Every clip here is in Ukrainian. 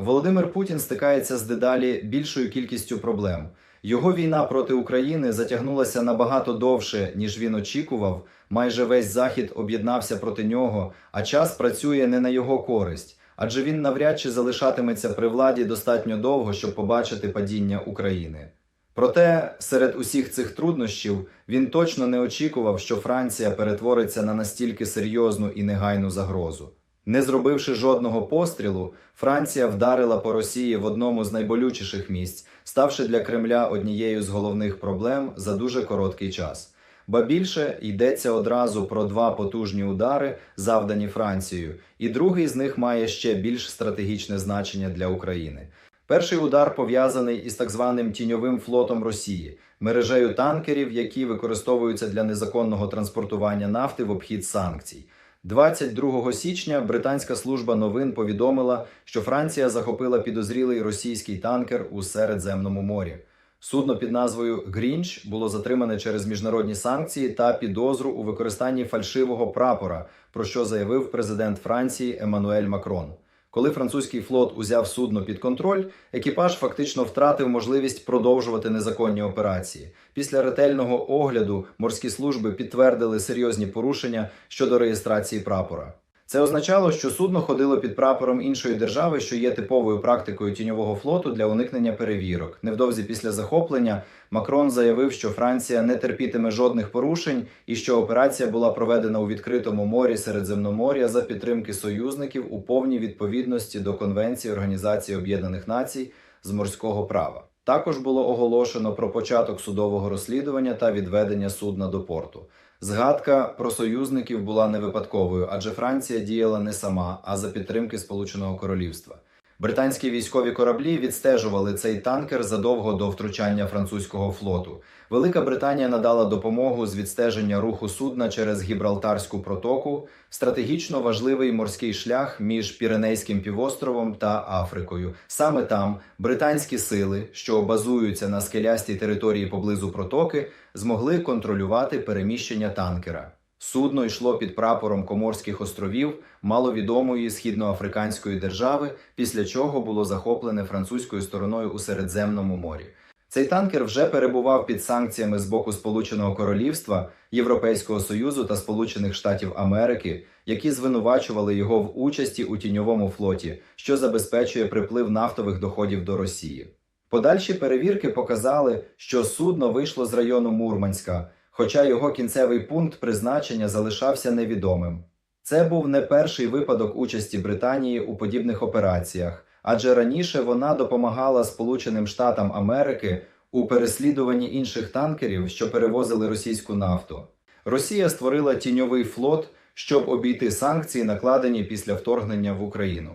Володимир Путін стикається з дедалі більшою кількістю проблем. Його війна проти України затягнулася набагато довше, ніж він очікував. Майже весь захід об'єднався проти нього, а час працює не на його користь, адже він навряд чи залишатиметься при владі достатньо довго, щоб побачити падіння України. Проте серед усіх цих труднощів він точно не очікував, що Франція перетвориться на настільки серйозну і негайну загрозу. Не зробивши жодного пострілу, Франція вдарила по Росії в одному з найболючіших місць, ставши для Кремля однією з головних проблем за дуже короткий час. Ба більше йдеться одразу про два потужні удари, завдані Францією, і другий з них має ще більш стратегічне значення для України. Перший удар пов'язаний із так званим тіньовим флотом Росії, мережею танкерів, які використовуються для незаконного транспортування нафти в обхід санкцій. 22 січня британська служба новин повідомила, що Франція захопила підозрілий російський танкер у Середземному морі. Судно під назвою Грінч було затримане через міжнародні санкції та підозру у використанні фальшивого прапора, про що заявив президент Франції Еммануель Макрон. Коли французький флот узяв судно під контроль, екіпаж фактично втратив можливість продовжувати незаконні операції. Після ретельного огляду морські служби підтвердили серйозні порушення щодо реєстрації прапора. Це означало, що судно ходило під прапором іншої держави, що є типовою практикою тіньового флоту для уникнення перевірок. Невдовзі після захоплення Макрон заявив, що Франція не терпітиме жодних порушень і що операція була проведена у відкритому морі Середземномор'я за підтримки союзників у повній відповідності до Конвенції Організації Об'єднаних Націй з морського права. Також було оголошено про початок судового розслідування та відведення судна до порту. Згадка про союзників була не випадковою, адже Франція діяла не сама, а за підтримки Сполученого Королівства. Британські військові кораблі відстежували цей танкер задовго до втручання французького флоту. Велика Британія надала допомогу з відстеження руху судна через Гібралтарську протоку, стратегічно важливий морський шлях між Піренейським півостровом та Африкою. Саме там британські сили, що базуються на скелястій території поблизу протоки, змогли контролювати переміщення танкера. Судно йшло під прапором Коморських островів, маловідомої східноафриканської держави, після чого було захоплене французькою стороною у Середземному морі. Цей танкер вже перебував під санкціями з боку Сполученого Королівства, Європейського Союзу та Сполучених Штатів Америки, які звинувачували його в участі у тіньовому флоті, що забезпечує приплив нафтових доходів до Росії. Подальші перевірки показали, що судно вийшло з району Мурманська, хоча його кінцевий пункт призначення залишався невідомим. Це був не перший випадок участі Британії у подібних операціях, адже раніше вона допомагала Сполученим Штатам Америки у переслідуванні інших танкерів, що перевозили російську нафту. Росія створила тіньовий флот, щоб обійти санкції, накладені після вторгнення в Україну.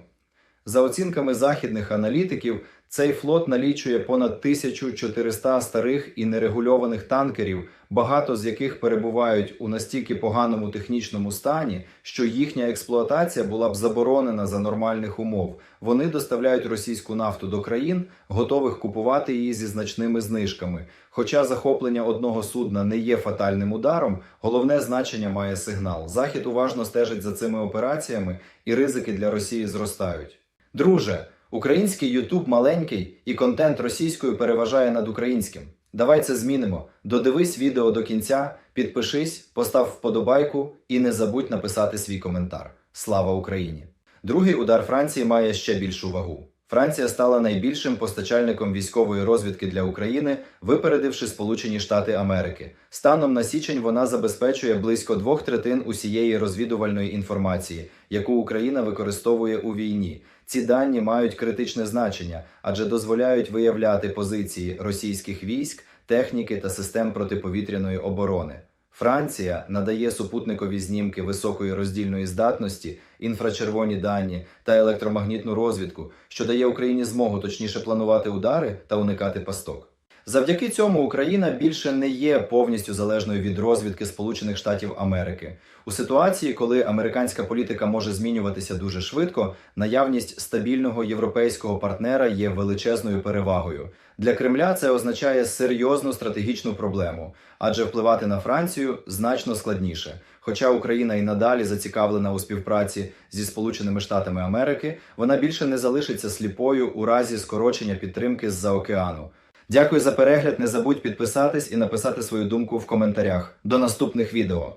За оцінками західних аналітиків, цей флот налічує понад 1400 старих і нерегульованих танкерів, багато з яких перебувають у настільки поганому технічному стані, що їхня експлуатація була б заборонена за нормальних умов. Вони доставляють російську нафту до країн, готових купувати її зі значними знижками. Хоча захоплення одного судна не є фатальним ударом, головне значення має сигнал. Захід уважно стежить за цими операціями, і ризики для Росії зростають. Друже, український Ютуб маленький і контент російською переважає над українським. Давай це змінимо. Додивись відео до кінця, підпишись, постав вподобайку і не забудь написати свій коментар. Слава Україні! Другий удар Франції має ще більшу вагу. Франція стала найбільшим постачальником військової розвідки для України, випередивши Сполучені Штати Америки. Станом на січень вона забезпечує близько двох третин усієї розвідувальної інформації, яку Україна використовує у війні. Ці дані мають критичне значення, адже дозволяють виявляти позиції російських військ, техніки та систем протиповітряної оборони. Франція надає супутникові знімки високої роздільної здатності, інфрачервоні дані та електромагнітну розвідку, що дає Україні змогу точніше планувати удари та уникати пасток. Завдяки цьому Україна більше не є повністю залежною від розвідки Сполучених Штатів Америки. У ситуації, коли американська політика може змінюватися дуже швидко, наявність стабільного європейського партнера є величезною перевагою. Для Кремля це означає серйозну стратегічну проблему, адже впливати на Францію значно складніше. Хоча Україна і надалі зацікавлена у співпраці зі Сполученими Штатами Америки, вона більше не залишиться сліпою у разі скорочення підтримки з-за океану. Дякую за перегляд. Не забудь підписатись і написати свою думку в коментарях. До наступних відео.